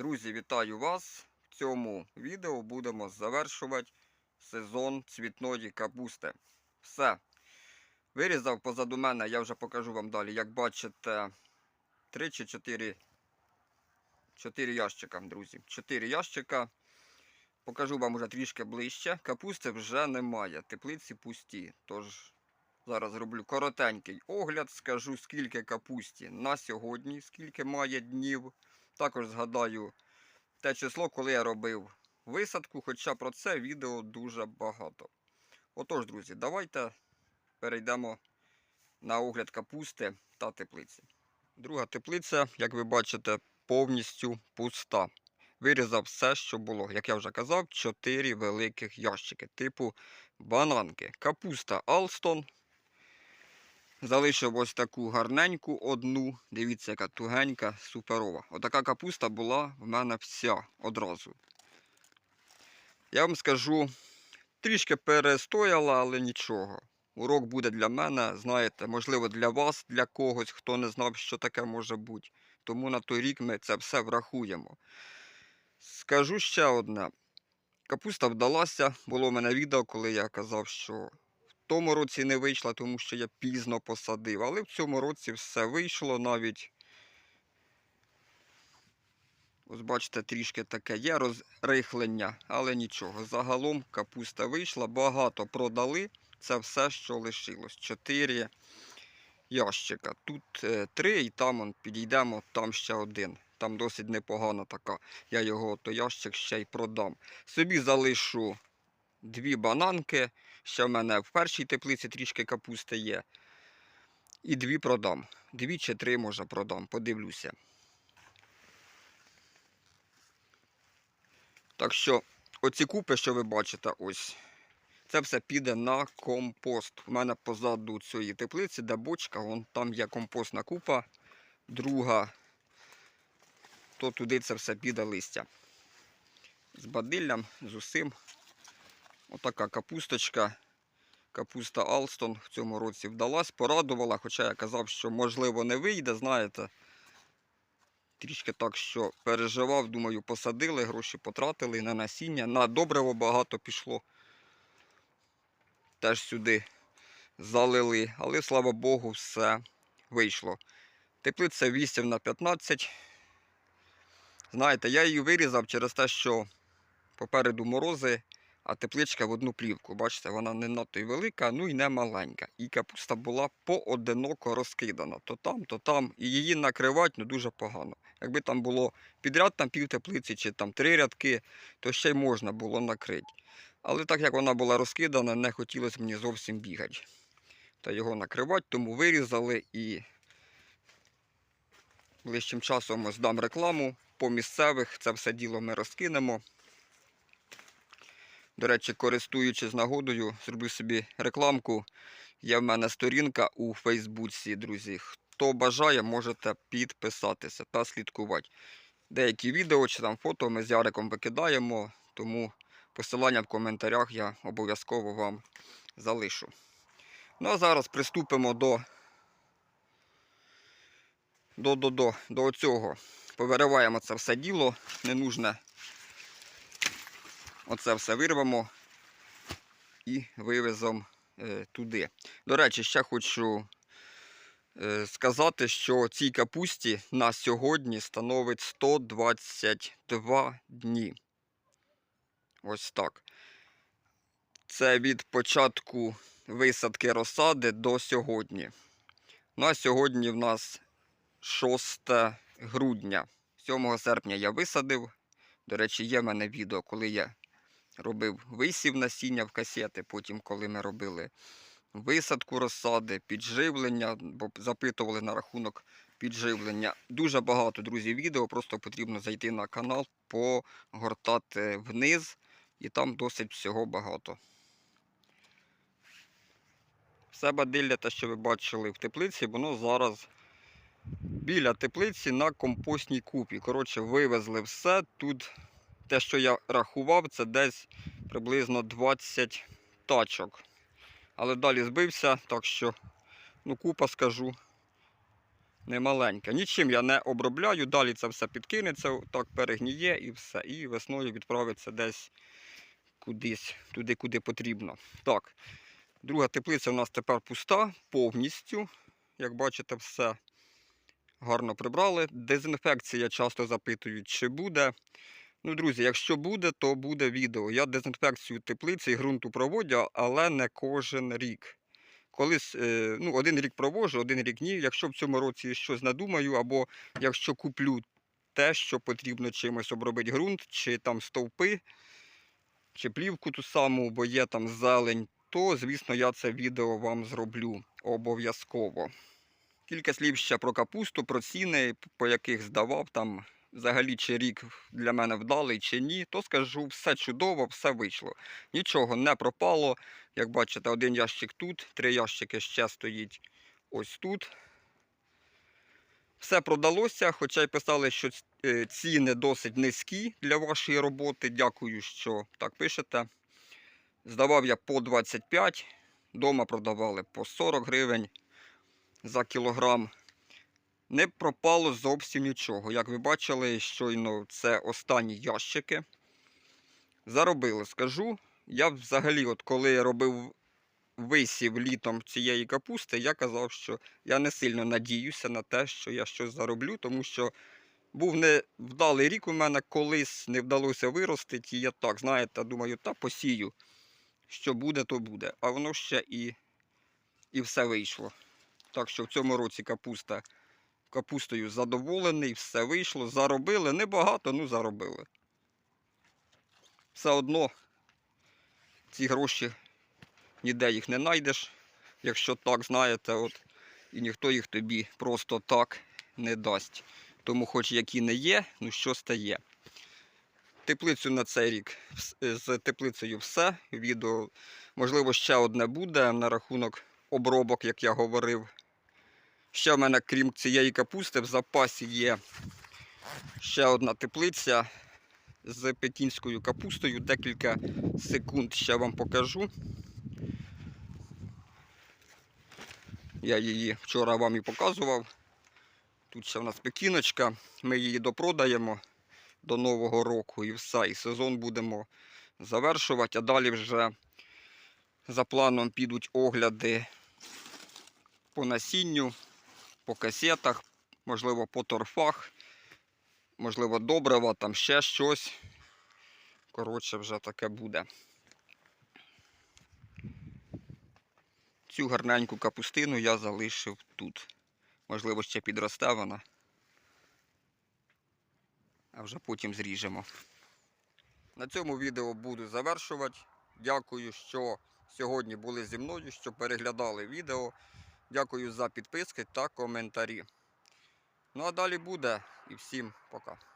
Друзі, вітаю вас! В цьому відео будемо завершувати сезон цвітної капусти. Все. Вирізав позаду мене, я вже покажу вам далі. Як бачите, 3 чи 4, 4 ящика, друзі. 4 ящика. Покажу вам уже трішки ближче. Капусти вже немає, теплиці пусті. Тож зараз роблю коротенький огляд, скажу скільки капусті на сьогодні, скільки має днів. Також згадаю те число, коли я робив висадку, хоча про це відео дуже багато. Отож, друзі, давайте перейдемо на огляд капусти та теплиці. Друга теплиця, як ви бачите, повністю пуста. Вирізав все, що було. Як я вже казав, 4 великих ящики, типу бананки. Капуста Алстон. Залишив ось таку гарненьку одну. Дивіться, яка тугенька, суперова. Отака капуста була в мене вся одразу. Я вам скажу, трішки перестояла, але нічого. Урок буде для мене, знаєте, можливо, для вас, для когось, хто не знав, що таке може бути. Тому на той рік ми це все врахуємо. Скажу ще одне. Капуста вдалася. Було в мене відео, коли я казав, що тому році не вийшла, тому що я пізно посадив. Але в цьому році все вийшло навіть. Ось бачите, трішки таке є розрихлення, але нічого. Загалом капуста вийшла, багато продали. Це все, що лишилось. Чотири ящика. Тут е, три, і там он, підійдемо, там ще один. Там досить непогана така. Я його то ящик ще й продам. Собі залишу дві бананки. Ще в мене в першій теплиці трішки капусти є. І дві продам. Дві чи три може продам, подивлюся. Так що, оці купи, що ви бачите, ось. Це все піде на компост. У мене позаду цієї теплиці, де бочка, вон там є компостна купа, друга, то туди це все піде листя. З бадиллям, з усім. Отака капусточка. Капуста Алстон в цьому році вдалась, порадувала, хоча я казав, що можливо не вийде, знаєте. Трішки так, що переживав, думаю, посадили, гроші потратили на насіння, на добриво багато пішло. Теж сюди залили, але слава Богу, все вийшло. Теплиця 8 на 15. Знаєте, я її вирізав через те, що попереду морози, а тепличка в одну плівку. Бачите, вона не надто й велика, ну і не маленька. І капуста була поодиноко розкидана. То там, то там. І її накривати ну, дуже погано. Якби там було підряд там пів теплиці чи там три рядки, то ще й можна було накрити. Але так як вона була розкидана, не хотілося мені зовсім бігати. Та його накривати, тому вирізали і ближчим часом ось дам рекламу по місцевих. Це все діло ми розкинемо. До речі, користуючись нагодою, зроблю собі рекламку. Є в мене сторінка у Фейсбуці, друзі. Хто бажає, можете підписатися та слідкувати. Деякі відео чи там фото ми з Яриком викидаємо, тому посилання в коментарях я обов'язково вам залишу. Ну а зараз приступимо до до, до, до, до цього. Повириваємо це все діло, ненужне. Оце все вирвемо і вивеземо е, туди. До речі, ще хочу е, сказати, що цій капусті на сьогодні становить 122 дні. Ось так. Це від початку висадки розсади до сьогодні. На сьогодні в нас 6 грудня. 7 серпня я висадив. До речі, є в мене відео, коли я робив висів насіння в касети, потім, коли ми робили висадку розсади, підживлення, бо запитували на рахунок підживлення. Дуже багато, друзі, відео. Просто потрібно зайти на канал, погортати вниз, і там досить всього багато. Все бадилля, те, що ви бачили в теплиці, воно зараз біля теплиці на компостній купі. Коротше, вивезли все. Тут те, що я рахував, це десь приблизно 20 тачок. Але далі збився, так що, ну, купа скажу. немаленька. Нічим я не обробляю, далі це все підкинеться, так перегніє і все. І весною відправиться десь кудись, туди, куди потрібно. Так, друга теплиця у нас тепер пуста повністю. Як бачите, все гарно прибрали. Дезінфекція часто запитують, чи буде. Ну, друзі, якщо буде, то буде відео. Я дезінфекцію теплиці і ґрунту проводжу, але не кожен рік. Колись е, ну, один рік проводжу, один рік ні. Якщо в цьому році щось надумаю, або якщо куплю те, що потрібно чимось обробити ґрунт, чи там стовпи, чи плівку ту саму, бо є там зелень, то, звісно, я це відео вам зроблю обов'язково. Кілька слів ще про капусту, про ціни, по яких здавав там взагалі чи рік для мене вдалий чи ні, то скажу, все чудово, все вийшло. Нічого не пропало. Як бачите, один ящик тут, три ящики ще стоїть ось тут. Все продалося, хоча й писали, що е, ціни досить низькі для вашої роботи. Дякую, що так пишете. Здавав я по 25, дома продавали по 40 гривень за кілограм. Не пропало зовсім нічого. Як ви бачили, щойно це останні ящики. Заробили, скажу. Я взагалі, от коли робив висів літом цієї капусти, я казав, що я не сильно надіюся на те, що я щось зароблю, тому що був невдалий рік у мене, колись не вдалося виростити. І я так, знаєте, думаю, та посію. Що буде, то буде. А воно ще і, і все вийшло. Так що в цьому році капуста капустою задоволений, все вийшло, заробили. Небагато, ну заробили. Все одно ці гроші ніде їх не знайдеш, якщо так знаєте, от, і ніхто їх тобі просто так не дасть. Тому хоч які не є, ну що стає. Теплицю на цей рік з теплицею все. Відео, можливо, ще одне буде на рахунок обробок, як я говорив. Ще в мене, крім цієї капусти, в запасі є ще одна теплиця з пекінською капустою. Декілька секунд ще вам покажу. Я її вчора вам і показував. Тут ще в нас пекіночка. Ми її допродаємо до Нового року і все. І сезон будемо завершувати. А далі вже за планом підуть огляди по насінню, по касетах, можливо, по торфах, можливо, добрива, там ще щось. Коротше, вже таке буде. Цю гарненьку капустину я залишив тут. Можливо, ще підросте вона. А вже потім зріжемо. На цьому відео буду завершувати. Дякую, що сьогодні були зі мною, що переглядали відео. Дякую за підписки та коментарі. Ну а далі буде. І всім пока.